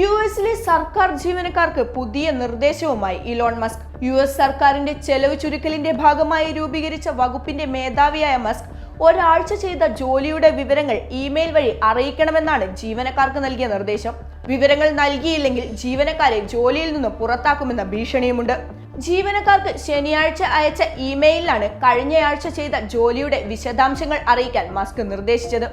U എസിലെ സർക്കാർ ജീവനക്കാർക്ക് പുതിയ നിർദ്ദേശവുമായി ഇലോൺ മസ്ക്. യു എസ് സർക്കാരിന്റെ ചെലവ് ചുരുക്കലിന്റെ ഭാഗമായി രൂപീകരിച്ച വകുപ്പിന്റെ മേധാവിയായ മസ്ക് ഒരാഴ്ച ചെയ്ത ജോലിയുടെ വിവരങ്ങൾ ഇമെയിൽ വഴി അറിയിക്കണമെന്നാണ് ജീവനക്കാർക്ക് നൽകിയ നിർദ്ദേശം. വിവരങ്ങൾ നൽകിയില്ലെങ്കിൽ ജീവനക്കാരെ ജോലിയിൽ നിന്ന് പുറത്താക്കുമെന്ന ഭീഷണിയുമുണ്ട്. ജീവനക്കാർക്ക് ശനിയാഴ്ച അയച്ച ഇമെയിലാണ് കഴിഞ്ഞയാഴ്ച ചെയ്ത ജോലിയുടെ വിശദാംശങ്ങൾ അറിയിക്കാൻ മസ്ക് നിർദ്ദേശിച്ചത്.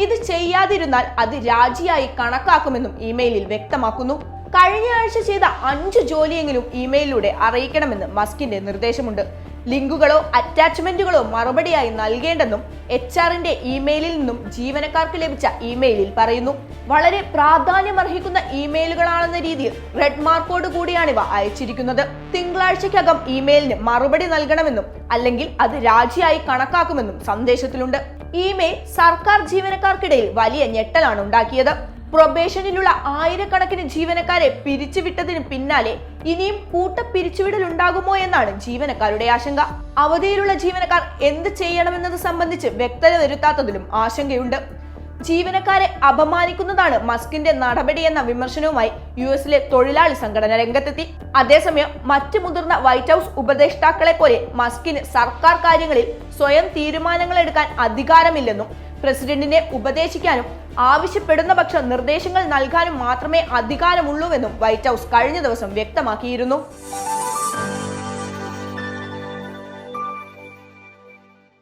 ഇത് ചെയ്യാതിരുന്നാൽ അത് രാജിയായി കണക്കാക്കുമെന്നും ഇമെയിലിൽ വ്യക്തമാക്കുന്നു. കഴിഞ്ഞ ആഴ്ച ചെയ്ത അഞ്ച് ജോലിയെങ്കിലും ഇമെയിലിലൂടെ അറിയിക്കണമെന്ന് മസ്കിന്റെ നിർദ്ദേശമുണ്ട്. ലിങ്കുകളോ അറ്റാച്ച്മെന്റുകളോ മറുപടിയായി നൽകേണ്ടെന്നും എച്ച് ആറിന്റെ ഇമെയിലിൽ നിന്നും ജീവനക്കാർക്ക് ലഭിച്ച ഇമെയിലിൽ പറയുന്നു. വളരെ പ്രാധാന്യമർഹിക്കുന്ന ഇമെയിലുകളാണെന്ന രീതിയിൽ റെഡ് മാർക്കോട് കൂടിയാണിവ അയച്ചിരിക്കുന്നത്. തിങ്കളാഴ്ചക്കകം ഇമെയിലിന് മറുപടി നൽകണമെന്നും അല്ലെങ്കിൽ അത് രാജിയായി കണക്കാക്കുമെന്നും സന്ദേശത്തിലുണ്ട്. ഇമെയിൽ സർക്കാർ ജീവനക്കാർക്കിടയിൽ വലിയ ഞെട്ടലാണ് ഉണ്ടാക്കിയത്. പ്രൊബേഷനിലുള്ള ആയിരക്കണക്കിന് ജീവനക്കാരെ പിരിച്ചുവിട്ടതിന് പിന്നാലെ ഇനിയും കൂട്ട പിരിച്ചുവിടൽ ഉണ്ടാകുമോ എന്നാണ് ജീവനക്കാരുടെ ആശങ്ക. അവധിയിലുള്ള ജീവനക്കാർ എന്ത് ചെയ്യണമെന്നത് സംബന്ധിച്ച് വ്യക്തത വരുത്താത്തതിലും ആശങ്കയുണ്ട്. ജീവനക്കാരെ അപമാനിക്കുന്നതാണ് മസ്കിന്റെ നടപടി എന്ന വിമർശനവുമായി യു എസിലെ തൊഴിലാളി സംഘടന രംഗത്തെത്തി. അതേസമയം മറ്റ് മുതിർന്ന വൈറ്റ് ഹൗസ് ഉപദേഷ്ടാക്കളെ പോലെ മസ്കിന് സർക്കാർ കാര്യങ്ങളിൽ സ്വയം തീരുമാനങ്ങൾ എടുക്കാൻ അധികാരമില്ലെന്നും പ്രസിഡന്റിനെ ഉപദേശിക്കാനും ആവശ്യപ്പെടുന്ന പക്ഷം നിർദ്ദേശങ്ങൾ നൽകാനും മാത്രമേ അധികാരമുള്ളൂവെന്നും വൈറ്റ് ഹൗസ് കഴിഞ്ഞ ദിവസം വ്യക്തമാക്കിയിരുന്നു.